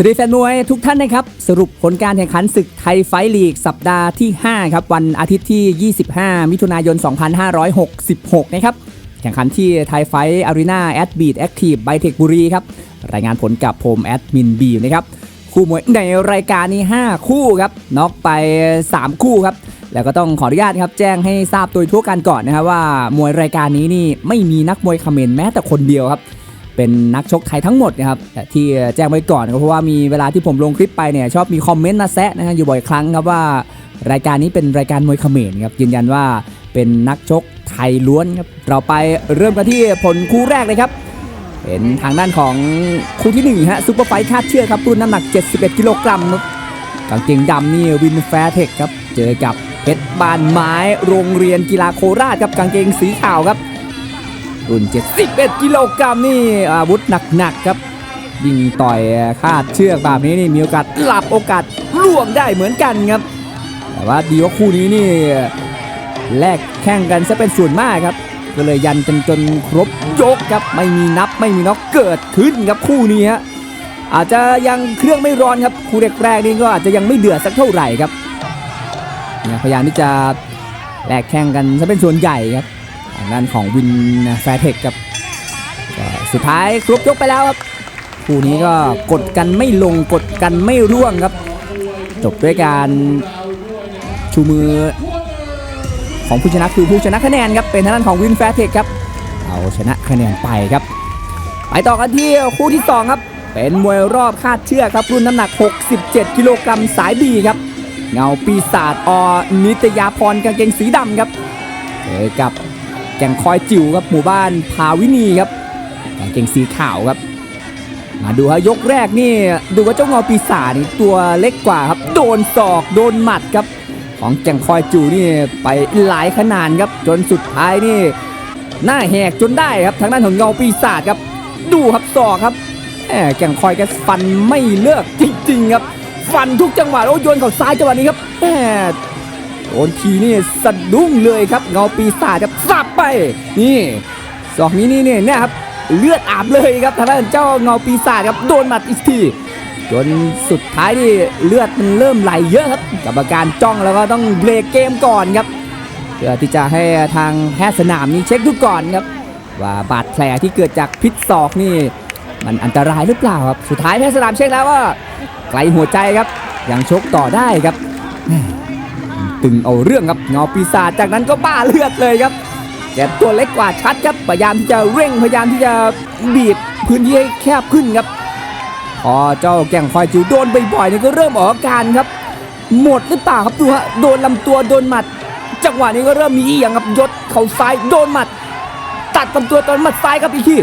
สวัสดีแฟนมวยทุกท่านนะครับ สรุปผลการแข่งขันศึกไทยไฟลีก สัปดาห์ที่ 5 ครับ วันอาทิตย์ที่ 25 มิถุนายน 2566 นะครับ แข่งขันที่ไทยไฟท์อารีนาแอดบีดแอคทีฟไบเทคบุรีครับ รายงานผลกับผมแอดมินบีนะครับ คู่มวยในรายการนี้ 5 คู่ครับน็อกไป 3 คู่ครับ แล้วก็ต้องขออนุญาตครับ แจ้งให้ทราบโดยทั่วกันก่อนนะครับว่ามวยรายการนี้นี่ไม่มีนักมวยเขมรแม้แต่คนเดียวครับ เป็นนักชกไทยทั้งหมดนะครับที่แจ้งไว้ก่อนก็เพราะว่ามีเวลาที่ผมลงคลิปไปเนี่ยชอบมีคอมเมนต์มาแซะนะฮะอยู่บ่อยครั้งครับว่ารายการนี้เป็นรายการมวยเขมรครับยืนยันว่าเป็นนักชกไทยล้วนครับเราไปเริ่มกันที่ผลคู่แรกเลยครับเป็นทางด้านของคู่ที่หนึ่งฮะซุปเปอร์ไฟท์คาดเชือกครับรุ่นน้ำหนัก 71 กิโลกรัมครับกางเกงดำนี่วินแฟร์เทคครับเจอกับเพชรบานไม้โรงเรียนกีฬาโคราชครับกางเกงสีขาวครับ รุ่น 71 กิโลกรัมนี่อาวุธหนักๆครับ ยิงต่อยคาดเชือกแบบนี้นี่มีโอกาสหลับโอกาสล่วงได้เหมือนกันครับ แต่ว่าดีว่าคู่นี้นี่แลกแข่งกันซะเป็นส่วนมากครับ ก็เลยยันกันจนครบยกครับไม่มีนับไม่มีน็อกเกิดขึ้นครับคู่นี้ฮะอาจจะยังเครื่องไม่ร้อนครับคู่แรกๆนี่ก็อาจจะยังไม่เดือดสักเท่าไหร่ครับพยายามที่จะแลกแข่งกันซะเป็นส่วนใหญ่ครับ ทางด้านของวินแฟร์เทคครับสุดท้ายครบยกไปแล้วครับคู่นี้ก็กดกันไม่ลงกดกันไม่ร่วงครับ จบด้วยการชูมือของผู้ชนะคือผู้ชนะคะแนนครับเป็นทางด้านของวินแฟร์เทคครับเอาชนะคะแนนไปครับ ไปต่อกันที่คู่ที่ 2 ครับ เป็นมวยรอบคาดเชือกครับ รุ่นน้ำหนัก 67 กิโลกรัมสายบีครับ เงาปีศาจอนิตยาพรกางเกงสีดำครับเจอกับ แก่งคอยจิ๋วครับหมู่บ้านพาวินีครับกางเกงสีขาวครับ มาดูฮะยกแรกนี่ดูว่าเจ้าเงาปีศาจนี่ตัวเล็กกว่าครับ โดนศอกโดนหมัดครับ ของแก่งคอยจิ๋วนี่ไปหลายขนาดครับ จนสุดท้ายนี่หน้าแหกจนได้ครับทางด้านของเงาปีศาจครับ ดูครับศอกครับแหมแก่งคอยแกฟันไม่เลิกจริงๆครับ ฟันทุกจังหวะโอ้โยนเข่าซ้ายจังหวะนี้ครับแหม โดนทีนี่สะดุ้งเลยครับ เงาปีศาจครับสับไป นี่สอกนี้นี่เนี่ยนี่ยครับเลือดอาบเลยครับทางด้านเจ้าเงาปีศาจครับโดนหมัดอีกทีจนสุดท้ายนี่เลือดมันเริ่มไหลเยอะครับกรรมการจ้องแล้วก็ต้องเบรกเกมก่อนครับเพื่อที่จะให้ทางแพทย์สนามนี้เช็คดูก่อนครับ ว่าบาดแผลที่เกิดจากพิษศอกนี่ มันอันตรายหรือเปล่าครับสุดท้ายแพทย์สนามเช็คแล้วว่าไกลหัวใจครับยังชกต่อได้ครับ ตึงเอาเรื่องครับเงาปีศาจจากนั้นก็บ้าเลือดเลยครับแกตัวเล็กกว่าชัดครับพยายามที่จะเร่งพยายามที่จะบีบพื้นที่ให้แคบขึ้นครับพอเจ้าแก่งคอยจิ๋วโดนบ่อยๆนี่ก็เริ่มออกอาการครับ หมดหรือเปล่าครับดูฮะโดนลำตัวโดนหมัด จังหวะนี้ก็เริ่มมีอีหยังครับยศเข่าซ้ายโดนหมัด ตัดลำตัวตอนหมัดซ้ายครับอีกที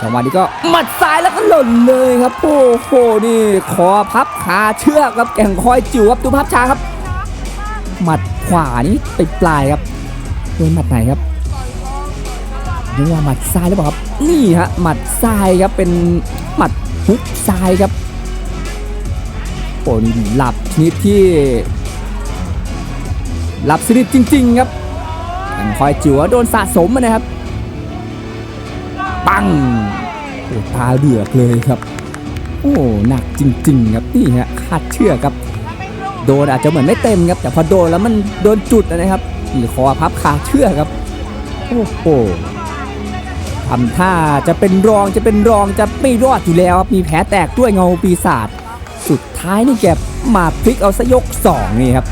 จังหวะนี้ก็หมัดซ้ายแล้วก็หล่นเลยครับโอ้โหนี่คอพับขาเชือกครับแก่งคอยจิ๋วครับดูภาพช้าครับ หมัดขวานี่ติดปลายครับโดนหมัดไหนครับนึกว่าหมัดซ้ายหรือเปล่าครับนี่ฮะหมัดซ้ายครับเป็นหมัดฮุกซ้ายครับโอ้นี่หลับชนิดที่หลับสนิทจริง ๆ ครับแข่งคอยจิ๋วโดนสะสมนะครับปังโอ้ตาเดือกเลยครับ โอ้หนักจริง ๆ ครับนี่ฮะคาดเชือกครับ โดนอาจจะเหมือนไม่เต็มครับแต่พอโดนแล้วมันโดนจุดนะครับที่คอพับขาเชือกครับโอ้โหทำท่าจะเป็นรองจะเป็นรองจะไม่รอดอยู่แล้วมีแผลแตกด้วยเงาปีศาจสุดท้ายนี่แกมาพลิกเอาซะยก 2 นี่ครับ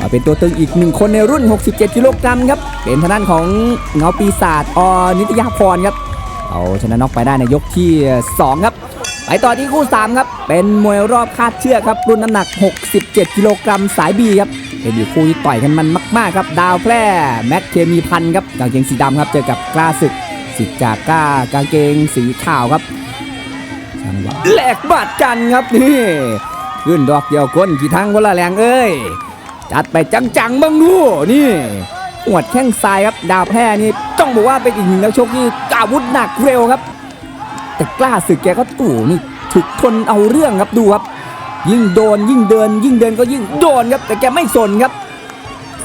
มาเป็นตัวตึงอีกหนึ่งคนในรุ่น 67 กิโลกรัมครับ เป็นทางด้านของเงาปีศาจอนิตยาพรครับ เอาชนะน็อกไปได้ในยกที่ 2 ครับ ไปต่อที่คู่ 3 ครับ เป็นมวยรอบคาดเชือกครับ รุ่นน้ำหนัก 67 กิโลกรัมสายบีครับเป็นอีกคู่ที่ต่อยกันมันมาก ๆ ครับ ดาวแพร่แม็กเคมีพันครับกางเกงสีดำครับ เจอกับกล้าศึกสิจากก้ากางเกงสีขาวครับจังหวะแลกบัดกันครับนี่ขึ้นดอกเดียวก้นกี่ทางวละแรงเอ้ยจัดไปจังๆบ้างดูนี่หวดแข้งซ้ายครับดาวแพร่นี่ต้องบอกว่าเป็นอีกหนึ่งนักชกที่อาวุธหนักเร็วครับ แต่กล้าสึกแกก็ตู่นี่ถึกทนเอาเรื่องครับดูครับ ยิ่งโดนยิ่งเดิน ยิ่งเดินก็ยิ่งโดนครับ แต่แกไม่สนครับ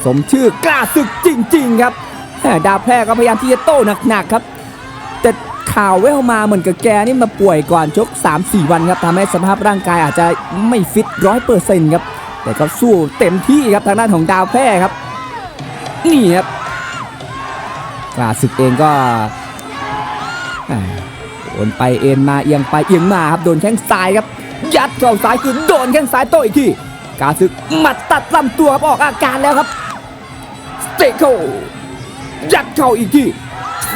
สมชื่อกล้าศึกจริง ๆ ครับแดาวแพร่ก็พยายามที่จะโต้หนักๆครับ แต่ข่าวแววมาเหมือนกับแกนี่มาป่วยก่อนชก 3-4 วันครับทำให้สภาพร่างกายอาจจะไม่ฟิตร้อยเปอร์เซ็นต์ครับแต่ก็สู้เต็มที่ครับทางด้านของดาวแพร่ครับนี่ครับกล้าศึกเองก็ นไปเอ็นมาเอียงไปเอียงมาครับโดนแข้งซ้ายครับ ยัดเข้าซ้ายคือโดนแข้งซ้ายโต้อีกทีกาศึกหมัดตัดลำตัวครับออกอาการแล้วครับสเตะเข้ายัดเข้าอีกที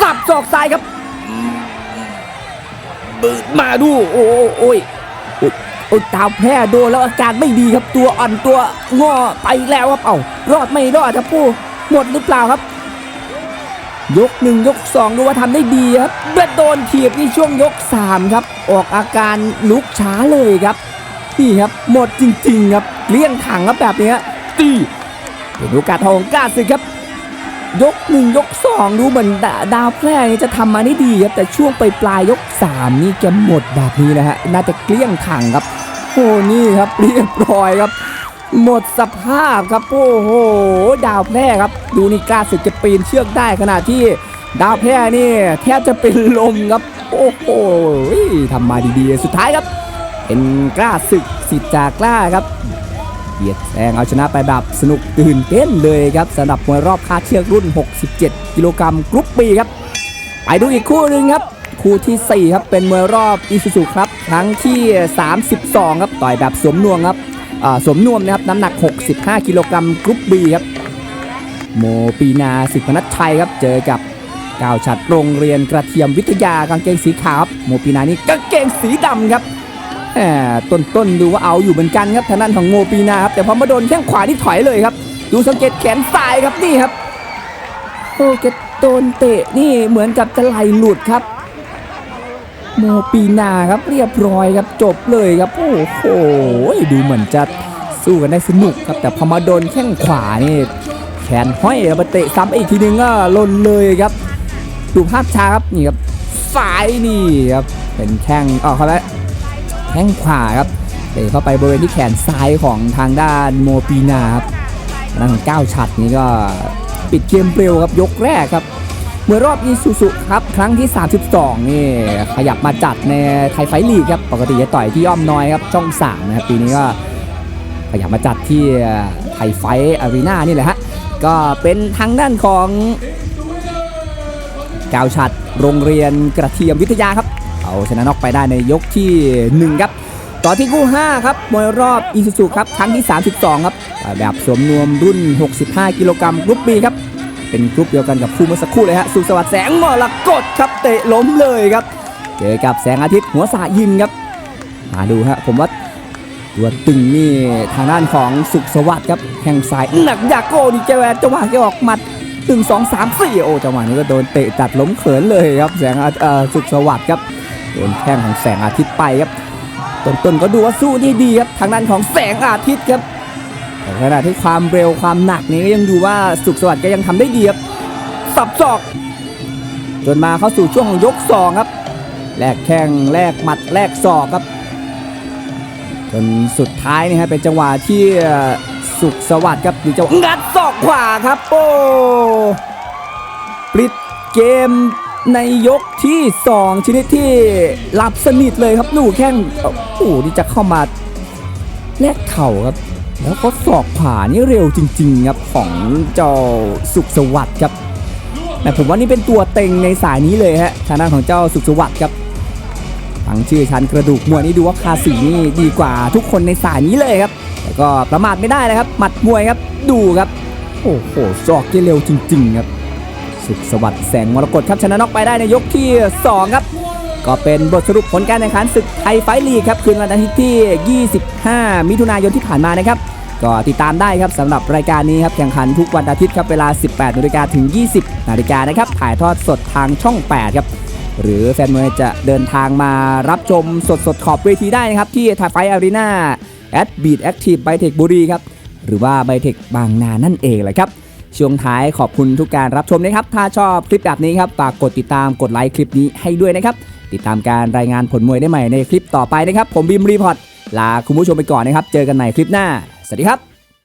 สับศอกซ้ายครับบืดมาดูโอ้โอ้ยโอ้ยโอ้ยดาแพ้โดนแล้วอาการไม่ดีครับตัวอ่อนตัวงอไปแล้วครับเอ้ารอดไม่รอดครับผู้หมดหรือเปล่าครับ ยกหนึ่งยกสองดูว่าทำได้ดีครับเบ็ดโดนถีบในช่วงยกสามครับ ออกอาการลุกช้าเลยครับนี่ครับหมดจริงๆครับเลี้ยงถังครับแบบนี้ตีเป็นโอกาสทองกล้าศึกครับ ยกหนึ่งยกสองดูเหมือนดาดาวแพร่จะทำมาได้ดีครับแต่ช่วงไปปลายยกสามนี่แกหมดแบบนี้นะฮะน่าจะเกลี้ยงถังครับโอ้นี่ครับเรียบร้อยครับ หมดสภาพครับโอ้โห ดาวแพร่ครับ ดูนี่กล้าศึกจะปีนเชือกได้ขณะที่ดาวแพร่นี่แทบจะเป็นลมครับ โอ้โหทำมาดีๆ สุดท้ายครับ เป็นกล้าศึกสิทธิ์จากกล้าครับเบียดแซงเอาชนะไปแบบสนุกตื่นเต้นเลยครับสำหรับมวยรอบคาเชือกรุ่น 67 กิโลกรัมกรุ๊ปบีครับ ไปดูอีกคู่หนึ่งครับ คู่ที่ 4 ครับเป็นมวยรอบอีซูซูครับครั้งที่ 32 ครับต่อยแบบสวมนวมครับ สมนวมนะครับน้ำหนัก 65 กิโลกรัมกรุ๊ปบีครับโมปีนาสิทธินัชชัยครับเจอกับก้าวฉัดโรงเรียนกระเทียมวิทยากางเกงสีขาวโมปีนานี่กางเกงสีดำครับต้นต้นๆดูว่าเอาอยู่เหมือนกันครับทางด้านของโมปีนาครับแต่พอมาโดนแข้งขวาที่ถอยเลยครับ ดูสังเกตแขนซ้ายครับนี่ครับโอ้แกโดนเตะนี่เหมือนกับจะไหลหลุดครับ โมปีนาครับเรียบร้อยครับจบเลยครับโอ้โหดูเหมือนจะสู้กันได้สนุกครับแต่พอมาโดนแข้งขวานี่แขนห้อยแล้วมาเตะซ้ำอีกทีนึงก็ล่นเลยครับ ดูภาพช้าครับนี่ครับซ้ายนี่ครับเป็นแข้งอ๋อเขาแล้วแข้งขวาครับเตะเข้าไปบริเวณที่แขนซ้ายของทางด้านโมปีนาครับนของก้าวฉัดนี่ก็ปิดเกมเร็วครับยกแรกครับ เมื่อรอบอีซูซุครับครั้งที่ 32 นี่ ขยับมาจัดในไทยไฟลีกครับ ปกติจะต่อยที่อ้อมน้อยครับช่องสามนะครับปีนี้ก็ขยับมาจัดที่ไทยไฟท์อารีนานี่แหละฮะ ก็เป็นทางด้านของกาวชัดโรงเรียนกระเทียมวิทยาครับ เอาชนะน็อกไปได้ในยกที่ 1 ครับ ต่อที่คู่ 5 ครับมวยรอบอีซูซุครับครั้งที่ 32 ครับแบบสวมนวมรุ่น 65 กิโลกรัมกรุ๊ปบีครับ เป็นกรุ๊ปเดียวกันกับคู่เมื่อสักครู่เลยฮะสุขสวัสดิ์แสงมรกตครับเตะล้มเลยครับเจอกับแสงอาทิตย์หัวสายิมครับ มาดูฮะผมว่าตัวตึงนี่ทางด้านของสุขสวัสดิ์ครับแข้งซ้ายหนักยาโก้ดีเจแวนจังหวะแกออกหมัดหนึ่งสองสามสี่โอ้จังหวะนี้ก็โดนเตะตัดล้มเขินเลยครับแสงอาเอ่อสุขสวัสดิ์ครับโดนแข้งของแสงอาทิตย์ไปครับต้นๆก็ดูว่าสู้ด้ดีครับทางด้านของแสงอาทิตย์ครับ แต่ขณะที่ความเร็วความหนักนี้ก็ยังดูว่าสุขสวัสดิ์ก็ยังทำได้ดีครับสับศอก จนมาเข้าสู่ช่วงของยกสองครับแลกแข้งแลกหมัดแลกศอกครับจนสุดท้ายนี่ฮะเป็นจังหวะที่สุขสวัสดิ์ครับมีจังหวะงัดศอกขวาครับโอ้ปิดเกมในยกที่ 2 ชนิดที่หลับสนิทเลยครับหนูแข้งโอ้โหนี่จะเข้ามาแลกเข่าครับ แล้วก็ศอกขวานี่เร็วจริงๆครับของเจ้าสุขสวัสดิ์ครับแต่ผมว่านี่เป็นตัวเต็งในสายนี้เลยฮะทางด้านของเจ้าสุขสวัสดิ์ครับฟังชื่อชั้นกระดูกมวยนี่ดูว่าคาสีนี่ดีกว่าทุกคนในสายนี้เลยครับ แต่ก็ประมาทไม่ได้เลยครับหมัดมวยครับดูครับ โอ้โหศอกที่เร็วจริง ๆ ครับ สุขสวัสดิ์แสงมรกตครับชนะน็อกไปได้ในยกที่ 2 ครับก็เป็นบทสรุปผลการแข่งขันศึกไทยไฟลีกครับ คืนวันอาทิตย์ที่ 25 มิถุนายนที่ผ่านมานะครับ ก็ติดตามได้ครับสำหรับรายการนี้ครับแข่งขันทุกวันอาทิตย์ครับเวลา 18นาฬิกาถึง 20นาฬิกานะครับถ่ายทอดสดทางช่อง 8 ครับ หรือแฟนมวยจะเดินทางมารับชมสดสดขอบเวทีได้นะครับ ที่ไทยไฟอารีนาแอดบีดแอคทีฟไบเทคบุรีครับ หรือว่าไบเทคบางนานั่นเองแหละครับช่วงท้ายขอบคุณทุกการรับชมนะครับ ถ้าชอบคลิปแบบนี้ครับฝากกดติดตามกดไลค์คลิปนี้ให้ด้วยนะครับ ติดตามการรายงานผลมวยได้ใหม่ในคลิปต่อไปนะครับ ผมบิมรีพอร์ตลาคุณผู้ชมไปก่อนนะครับ เจอกันใหม่คลิปหน้า Terlihat